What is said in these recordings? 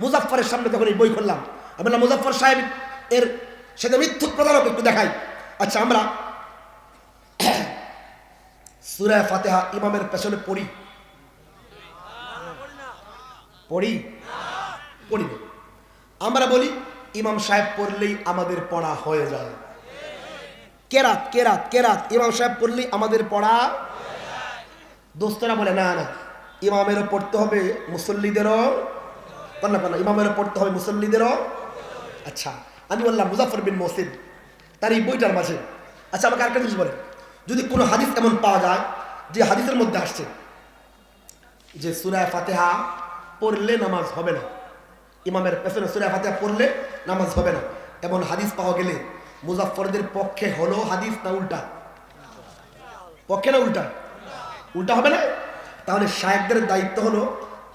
মুজাফফরের সামনে যখন এই বই খুললাম, আমি বললাম, মুজাফফর সাহেব, এর সেটা মিথ্যুক প্রধানক একটু দেখাই। আচ্ছা আমরা সুরায় ফাতেহা ইমামের পেছনে পড়ি। পড়ি? পড়ি না। আমরা বলি, ইমাম সাহেব পড়লেই আমাদের পড়া হয়ে যায়। কেরাত কেরাত কেরাত। ইমাম সাহেব পড়লেই আমাদের পড়া দোস্তরা বলে, না না, ইমামেরও পড়তে হবে, মুসল্লিদেরও না না ইমামেরও পড়তে হবে, মুসল্লিদেরও। আচ্ছা আমি বললাম মুজাফর বিন মসিদ তার এই বইটার মাঝে। আচ্ছা আমাকে আরেকটা জিনিস বলে যদি কোনো হাদিস এমন পাওয়া যায়, যে হাদিসের মধ্যে আসছে, যে সুরায় ফাতেহা পড়লে নামাজ হবে না, ইমামের পেছনে সুরায় ফাতেহা পড়লে নামাজ হবে না, এমন হাদিস পাওয়া গেলে মুজাফরদের পক্ষে হলো হাদিস না উল্টা? পক্ষে না উল্টা? উল্টা হবে না? তাহলে শায়েকদের দায়িত্ব হলো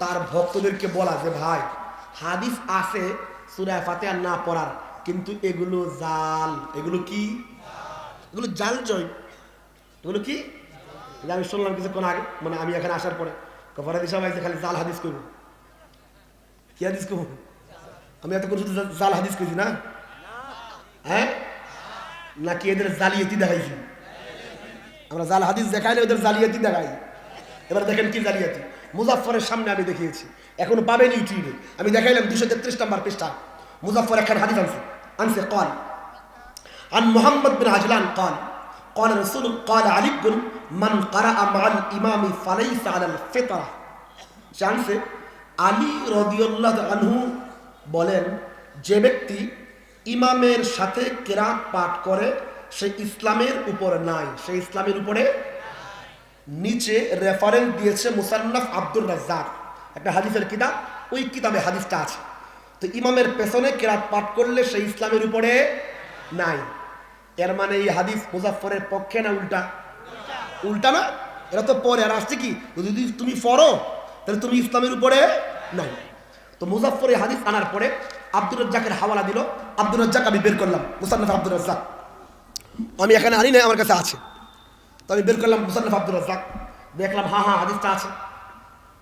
তার ভক্তদেরকে বলা যে, ভাই হাদিস আছে সুরায় ফাতেহা না পড়ার, কিন্তু এগুলো জাল। এগুলো কি? এগুলো জাল জয়। এগুলো কি? আমি শুনলাম কিছুক্ষণ আগে মানে আমি এখানে আসার পরে। কফারাদি সবাই খালি জাল হাদিস করব কি হাদিস করব আমি এত করে শুধু জাল হাদিস করেছি না? হ্যাঁ? নাকি এদের জালিয়াতি দেখাইছি? আমরা জাল হাদিস দেখাইলে ওদের জালিয়াতি দেখাই। এবার দেখেন কি জালিয়াতি। মুজাফফরের সামনে আমি দেখিয়েছি এখনো পাবেন ইউটিউবে আমি দেখাইলাম দুশো তেত্রিশ নম্বর পৃষ্ঠা মুজাফফর একখান হাদিস আনছে আনছে কল عن محمد بن عجلان قال قال رسول قال علي بن من قرأ مع الإمام فليس على الفطرة জানছে আলী রদিউল্লাহ আনহু বলেন যে ব্যক্তি ইমামের সাথে কেরাত পাঠ করে সে ইসলামের উপর নাই সে ইসলামের উপরে নিচে রেফারেন্স দিয়েছে মুসান্নাফ আব্দুর রাজ্জাক। একটা হাদিসের কিতাব, ওই কিতাবে হাদিসটা আছে। তো ইমামের পেছনে কেরাত পাঠ করলে সে ইসলামের উপরে নাই। এর মানে এই হাদিস মুজাফফরের পক্ষে না উল্টা? উল্টা না? এরা তো পরে আর আসছে কি? যদি তুমি পড়ো, তাহলে তুমি ইসলামের উপরে নাই। তো মুজাফফর এই হাদিস আনার পরে আব্দুর রাজ্জাকের হাওয়ালা দিল। আব্দুর রাজ্জাক আমি বের করলাম, মুসান্নাফ আব্দুর রাজ্জাক। আমি এখানে আনি নাই, আমার কাছে আছে। তো আমি বের করলাম মুসান্নাফ আব্দুর রাজ্জাক। দেখলাম হ্যাঁ হ্যাঁ হাদিসটা আছে।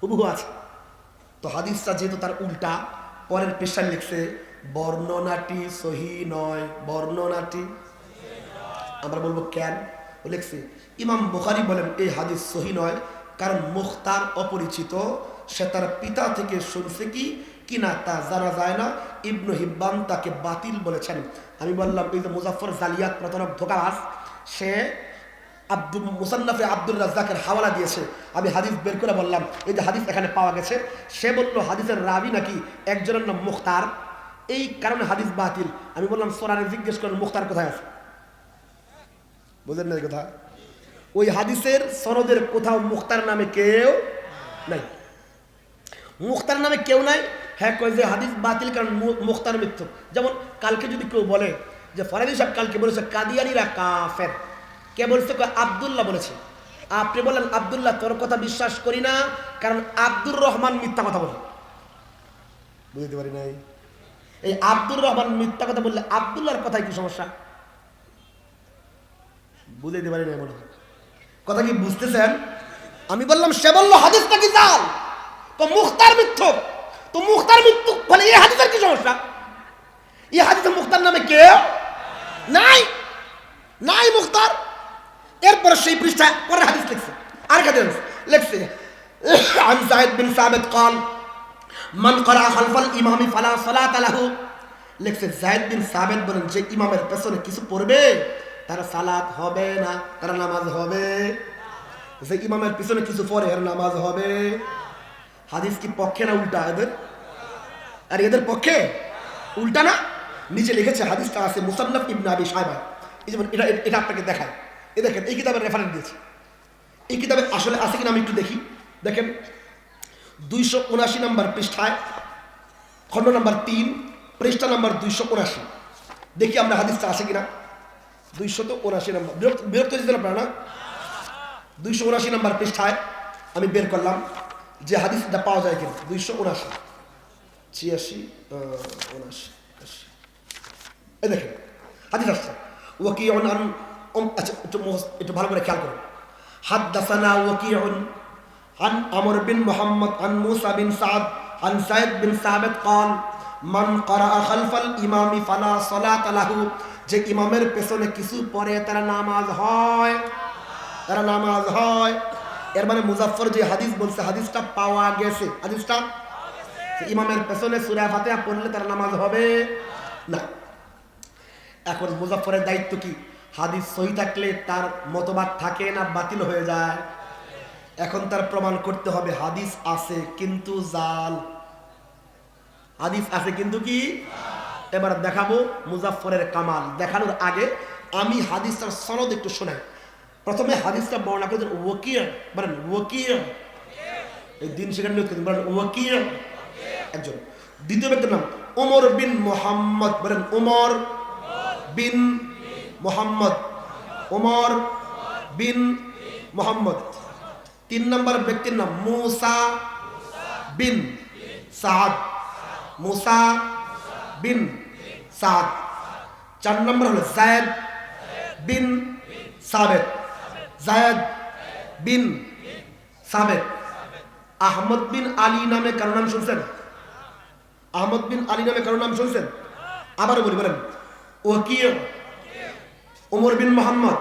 হুবহু আছে। তো হাদিসটা যেহেতু তার উল্টা, পরের পেশার লিখছে, বর্ণনাটি সহি নয়। বর্ণনাটি, আমরা বলব কেন? লিখছে, ইমাম বুখারি বলেন, এই হাদিস সহি নয়, কারণ মুখতার অপরিচিত, সে তার পিতা থেকে শুনছে কি কিনা তা জানা যায় না। ইবনু হিব্বান তাকে বাতিল বলেছেন। আমি বললাম, এই যে মুজাফর জালিয়াত প্রতারক ধোকাবাস সে আব্দুল মুসান্নাফে আব্দুল রাজ্জাকের হাওয়ালা দিয়েছে। আমি হাদিস বের করে বললাম, এই যে হাদিস এখানে পাওয়া গেছে, সে বলল, হাদিসের রাবি নাকি একজনের নাম মুখতার? এই কারণে হাদিস বাতিল। আমি বললাম, সোরারে জিজ্ঞেস করেন, মুখতার কোথায় আছে? বুঝলেন না এই কথা? ওই হাদিসের সনদের কোথাও মুখতার নামে কেউ নাই। মুখতার নামে কেউ নাই? হ্যাঁ কয় যে হাদিস বাতিল কারণ মুখতার মৃত্যু। যেমন কালকে যদি কেউ বলে যে, ফরাদি সাহেব কালকে বলেছে, কাদিয়ানিরা কাফের। কে বলছে আবদুল্লাহ বলেছে। আপনি বললেন আবদুল্লাহ তোর কথা বিশ্বাস করি না কারণ আব্দুর রহমান মিথ্যা কথা বলে। বুঝতে পারি নাই। এই আব্দুর রহমান মিথ্যা কথা বললে আবদুল্লাহর কথায় কি সমস্যা? বুঝাইতে পারি না মনে কথা কি বুঝতেছেন? আমি বললাম সে বলল হাদিসটা কি জাল? তো মুখতার মিথ্যক তো মুখতার মৃত্যু বলে এই হাদিসের কি সমস্যা? এই হাদিসে মুখতার নামে কে? নাই। নাই মুখতার। এরপর সেই পৃষ্ঠায় পরে হাদিস লিখছে আর কাদের লিখছে عن زاهد بن ثابت قال من قرأ خلف الإمام فلا صلاة له লিখছে জাহিদ বিন সাবেদ বলেন যে ইমামের পেছনে কিছু পড়বে তার সালাত হবে না তার নামাজ হবে যে ইমামের পিছনে কিছু পড়ে এর নামাজ হবে হাদিস কি পক্ষে না উল্টা এদের আর এদের পক্ষে উল্টা না নিচে লিখেছে হাদিসটা আছে মুসান্নফ ইবনে আবি সাহেবা এই যেমন এটা এটা আপনাকে দেখায় এই দেখেন, এই কিতাবের রেফারেন্স দিয়েছে। এই কিতাবে আসলে আছে কিনা আমি একটু দেখি। দেখেন, দুইশো উনাশি নম্বর পৃষ্ঠায়, খণ্ড নম্বর তিন, পৃষ্ঠা নম্বর দুইশো উনাশি। দেখি আমরা হাদিসটা আছে কিনা। দুইশো তো উনাশি নম্বর, বিরক্ত বিরক্ত হয়েছিলেন আপনারা না? দুইশো উনাশি নম্বর পৃষ্ঠায় আমি বের করলাম যে হাদিসটা পাওয়া যায় কিনা। দুইশো উনাশি। ছিয়াশি উনাশি এই দেখেন, হাদিস আসছে। ওকি অন আচ্ছা একটু মুখস্থ- একটু ভালো করে খেয়াল করুন حدثنا وكيع عن عمر بن محمد عن موسى بن سعد عن سعيد بن ثابت قال من قرأ خلف الإمام فلا صلاة له যে ইমামের পেছনে কিছু পরে তারা নামাজ হয় তারা নামাজ হয় এর মানে মুজাফফর যে হাদিস বলছে হাদিসটা পাওয়া গেছে হাদিসটা যে ইমামের পেছনে সুরা ফাতিহা পড়লে তার নামাজ হবে না এখন মুজাফফরের দায়িত্ব কি হাদিস সহি থাকলে তার মতবাদ থাকে না, বাতিল হয়ে যায়। এখন তার প্রমাণ করতে হবে, হাদিস আছে কিন্তু জাল। হাদিস আছে কিন্তু কি? এবার দেখাবো মুজাফফরের কামাল। দেখানোর আগে আমি হাদিসটার সনদ একটু শোনাই। প্রথমে হাদিসটা বর্ণনা করেছেন ওকির বলেন ওকির এই দিন সেখানে বলেন ওকির একজন। দ্বিতীয় ব্যক্তির নাম, ওমর বিন মোহাম্মদ বলেন, ওমর বিন মোহাম্মদ ওমর বিন মোহাম্মদ। তিন নম্বর ব্যক্তির নাম মুসা বিন সাদ। মুসা বিন সাদ। চার নম্বর হলো জায়দ বিন সাবেদ। জায়দ বিন সাবেদ। আহমদ বিন আলী নামে কারও নাম শুনছেন? আহমদ বিন আলী নামে কারও নাম শুনছেন? আবার বলি বলেন ওকির ওমর বিন মোহাম্মদ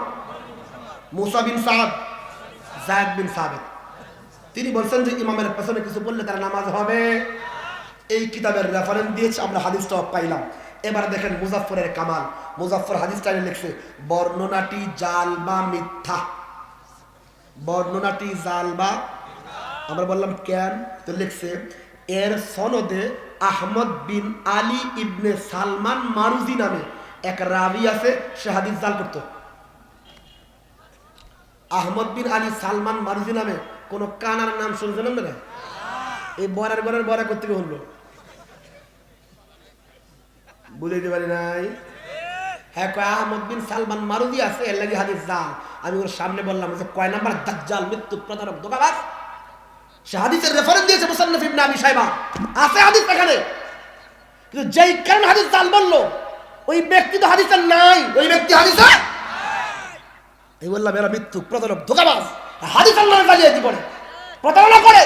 মুসা বিন সাদ জায়দ বিন সাবেদ তিনি বলছেন যে ইমামের পেছনে কিছু বললে তার নামাজ হবে। এই কিতাবের রেফারেন্স দিয়েছে, আমরা হাদিসটা পাইলাম। এবার দেখেন মুজাফফরের কামাল। মুজাফফর হাদিসটা লিখছে, বর্ণনাটি জাল বা মিথ্যা। বর্ণনাটি জাল বা আমরা বললাম, কেন? তো লিখছে, এর সনদে আহমদ বিন আলী ইবনে সালমান মারুজি নামে এক রাবি আছে, সে হাদিস জাল করতো। আহমদ বিন আলী সালমান মারুজি নামে কোন কানার নাম শুনছেন না এই বরের বরের বরা করতে হলো? বুঝাইতে পারি নাই? হ্যাঁ কয় সালমান আছে আমি সামনে বললাম কয় নাম্বার দাজ্জাল যেই কারণ হাদিস জাল বলল ওই ব্যক্তি তো হাদিসের নাই। ওই ব্যক্তি হাদিসে? এই বললাম, এরা মৃত্যু প্রতারক, ধোকাবাজ। হাদিসের নামে করে প্রতারণা করে,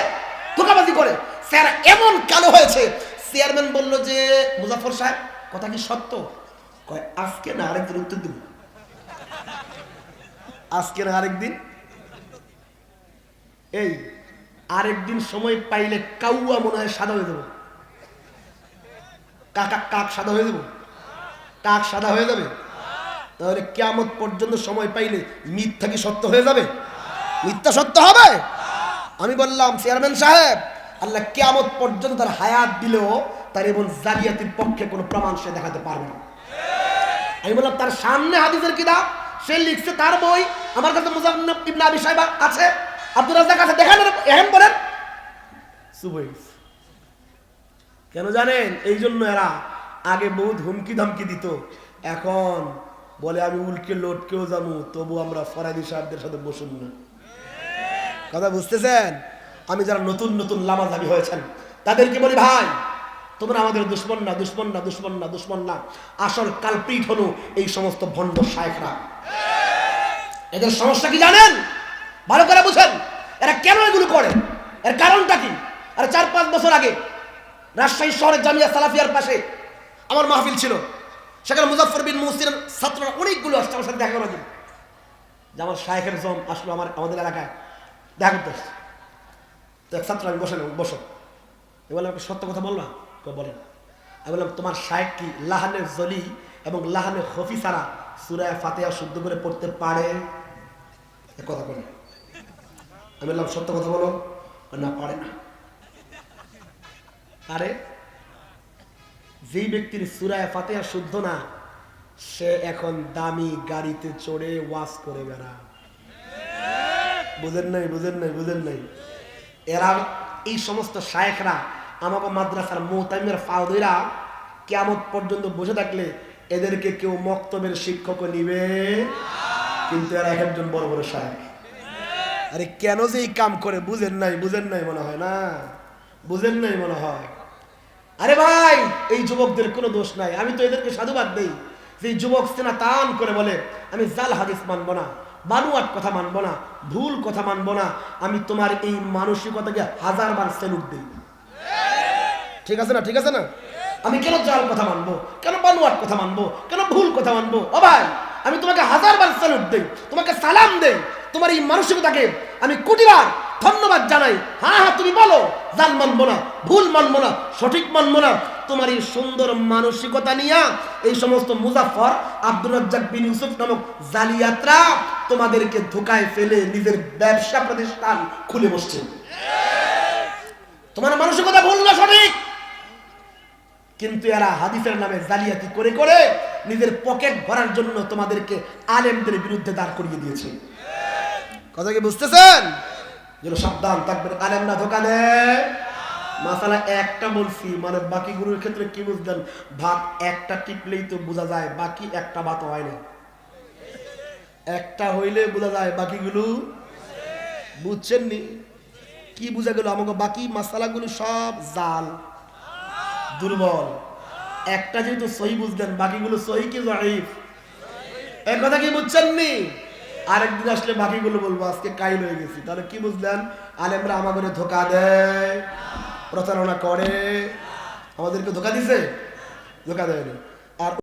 ধোকাবাজি করে। স্যার, এমন কালো হয়েছে? চেয়ারম্যান বলল যে মুজাফর সাহেব, কথা কি সত্য? কয়, আজকে না, আরেকদিন উত্তর দিব। আজকে না, আরেকদিন? এই, আরেকদিন সময় পাইলে কাউয়া মনে হয় সাদা হয়ে যাব। কাকা, কাক সাদা হয়ে যাব। কাক সাদা হয়ে যাবে। তাহলে কেমন পর্যন্ত সময় পাইলে মিথ্যা কি সত্য হয়ে যাবে? মিথ্যা সত্য হবে? আমি বললাম, চেয়ারম্যান সাহেব, আল্লাহ কেমন পর্যন্ত তার হায়াত দিলেও তার এবং জালিয়াতির পক্ষে কোনো প্রমাণ সে দেখাতে পারবে না। আমি বললাম, তার সামনে হাদিসের কিতাব, সে লিখছে তার বই, আমার কাছে মুজাফর ইবনে আবি সাহেব আছে। আব্দুল রাজ্জাক আছে, দেখান এখন বলেন। কেন জানেন? এই জন্য এরা আগে বহুত হুমকি ধমকি দিত। এখন বলে, আমি উল্কে লটকেও যাব তবু আমরা ফরাদি সাহেবদের সাথে বসুন না। কথা বুঝতেছেন? আমি যারা নতুন নতুন লামা দাবি হয়েছেন, তাদেরকে বলি, ভাই, তোমরা আমাদের দুশ্মন না দুশ্মন না দুশ্মন না দুশ্মন না। আসল কালপিট হলো এই সমস্ত ভণ্ড শায়করা এদের সমস্যা কি জানেন? ভালো করে বুঝেন। এরা কেন এগুলো করে? এর কারণটা কি? আর চার পাঁচ বছর আগে রাজশাহী শহরের জামিয়া সালাফিয়ার পাশে আমার মাহফিল ছিল। সেখানে মুজাফর বিন মুসিরের ছাত্ররা অনেকগুলো আসছে আমার সাথে দেখা করার জন্য। যে আমার শায়েখের জম আসলো আমার, আমাদের এলাকায়। দেখা করতে আসছে। তো এক ছাত্র আমি বসালাম বসো। এ বললাম সত্য কথা বললাম কয়, বলেন। আমি বললাম, তোমার শায়েক কি লাহানের জলি এবং লাহানের হফি ছাড়া সুরায় ফাতেহা শুদ্ধ করে পড়তে পারে? কথা বলে আমি বললাম, সত্য কথা বলো। না, পারে না। আরে যেই ব্যক্তির সুরায় ফাতেহা শুদ্ধ না, সে এখন দামি গাড়িতে চড়ে ওয়াজ করে বেড়া বুঝেন নাই বুঝেন নাই বুঝেন নাই। এরা, এই সমস্ত শায়েখরা আমাকে মাদ্রাসার মোতাইমের ফাউদইরা কেমন পর্যন্ত বসে থাকলে এদেরকে কেউ মক্তবের শিক্ষক নিবে? কিন্তু এরা এক একজন বড় বড় শায়েখ। আরে কেন যে এই কাম করে? বুঝেন নাই বুঝেন নাই মনে হয় না? বুঝেন নাই মনে হয়? আরে ভাই, এই যুবকদের কোনো দোষ নাই। আমি তো এদেরকে সাধুবাদ দেই। যে যুবক সেনা তান করে বলে, আমি জাল হাদিস মানবো না, বানুয়াট কথা মানবো না, ভুল কথা মানবো না, আমি তোমার এই মানসিকতাকে হাজার বার সেলুট দিই। ঠিক আছে না, ঠিক আছে না? আমি কেন জাল কথা মানবো? কেন বানোয়াট কথা মানবো? কেন ভুল কথা মানবো? ও ভাই, আমি তোমাকে হাজার বার স্যালুট দেই, তোমাকে সালাম দেই, তোমার এই মানসিকতাকে আমি কোটিবার ধন্যবাদ জানাই। হ্যাঁ হ্যাঁ তুমি বলো জাল মানবো না, ভুল মানবো না, সঠিক মানবো না। তোমার এই সুন্দর মানসিকতা নিয়ে এই সমস্ত মুজাফর আব্দুর রাজ্জাক বিন ইউসুফ নামক জালিয়াতরা তোমাদেরকে ধোকায় ফেলে নিজের ব্যবসা প্রতিষ্ঠান খুলে বসছে। তোমার মানসিকতা ভুল না সঠিক? কিন্তু এরা হাদিসের নামে জালিয়াতি করে করে নিজের পকেট ভরার জন্য তোমাদেরকে আলেমদের বিরুদ্ধে দাঁড় করিয়ে দিয়েছে। কথা কি বুঝতেছেন? যেন সাবধান থাকবেন আলেমরা ধোকা দেয় মাসালা একটা বলছি মানে বাকিগুলোর ক্ষেত্রে কি বুঝলেন? ভাত একটা টিপলেই তো বোঝা যায়, বাকি একটা ভাত হয় না। একটা হইলে বোঝা যায়, বাকিগুলো বুঝছেন নি কি বুঝা গেল? আমাকে বাকি মাসালাগুলো সব জাল, দুর্বল। একটা যেহেতু সহি বুঝলেন, বাকিগুলো সহি কি জয়ীফ? এক কথা কি বুঝছেন নি আরেকদিন আসলে বাকিগুলো বলব, আজকে কাইল হয়ে গেছি। তাহলে কি বুঝলেন? আলেমরা আমাদের ধোকা দেয়। প্রচারণা করে। আমাদেরকে ধোকা দিছে? ধোকা দেয়নি।